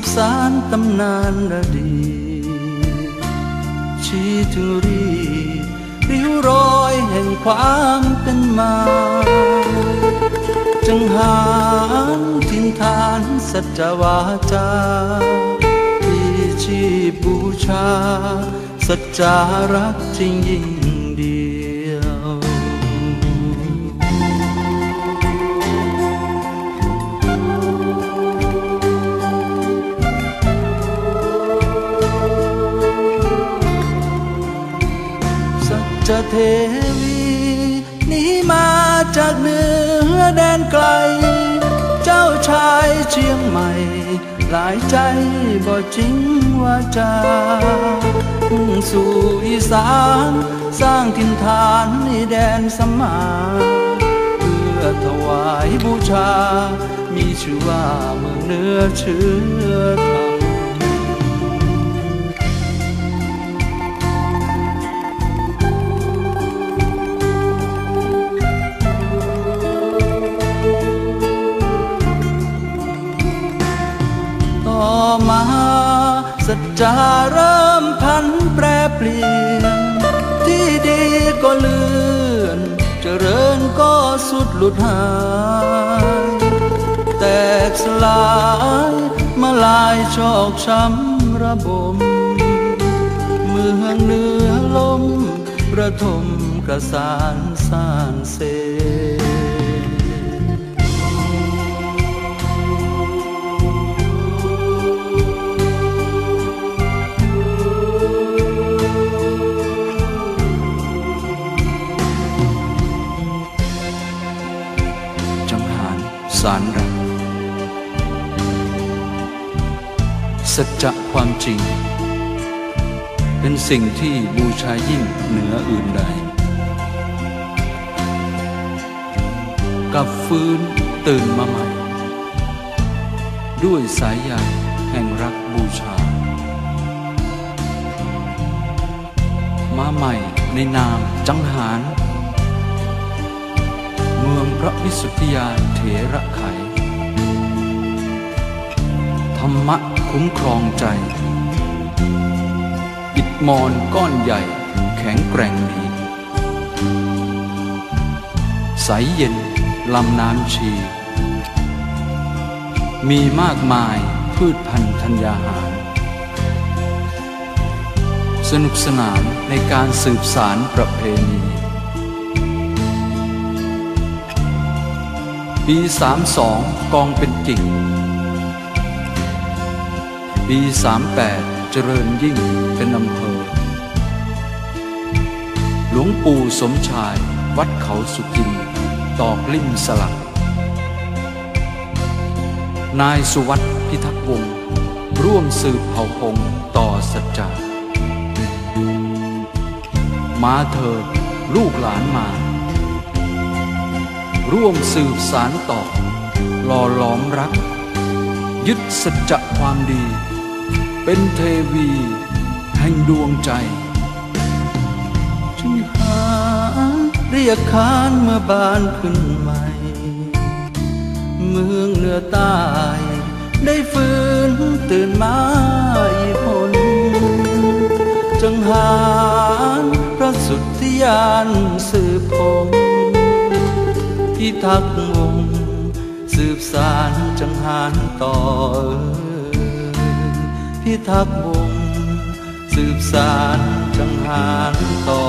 บสานตำนานระดี ชี้ถึงรีริ้วรอยแห่งความเป็นมาจึงหานทินทานสัจวาจาที่ชีบูชา สัจจารักจริงยิ่ง สัจเทวีหนีมาจากเหนือแดนไกล เจ้าชายเชียงใหม่ หลายใจบ่จริงว่าจามุ่งสู่อีสานสร้างถิ่นฐานในแดนสมาเพื่อถวายบูชา มีชื่อว่าเมืองเหนือเชื้อธรร มต่อมาสัจจาเริ่มพันแปรเปลี่ยน ที่ดีก็เลื่อนจเจริญก็สุดหลุดหาย แตกสลายมาลายชอกช้ำระบม เมืองเหนือลมระทมกระสานสานเซ สารรักสัจจะความจริง เป็นสิ่งที่บูชายิ่งเหนืออื่นใดกับฟื้นตื่นมาใหม่ ด้วยสายใยแห่งรักบูชา มาใหม่ในนามจังหาร เมืองพระวิสุทธิยานเถระไข ธรรมะคุ้มครองใจ อิดมอนก้อนใหญ่แข็งแกร่งนี้ใสเย็นลำน้ำชี มีมากมายพืชพันธุ์ธัญญาหาร สนุกสนานในการสืบสารประเพณี ปี 32 กองเป็นกิ่ง ปี 38 เจริญยิ่งเป็นอำเภอ หลวงปู่สมชายวัดเขาสุกิน ตอกลิ่มสลัก นายสุวัตพิทักษ์วงศ์ร่วมสืบเผ่าพงต่อสัจจามาเถิดลูกหลานมา ร่วมสืบสารต่อ หล่อหลอมรัก ยึดสัจจะความดี เป็นเทวี แห่งดวงใจจึงหาเรียกขานเมื่อบานขึ้นใหม่ เมืองเหนือใต้ได้ฟื้นตื่นมาอีกนจังหารพระสุทธิยานสื พิทักษ์วง สืบสารจังหารต่อเอ่ยพิทักษ์วง สืบสารจังหารต่อ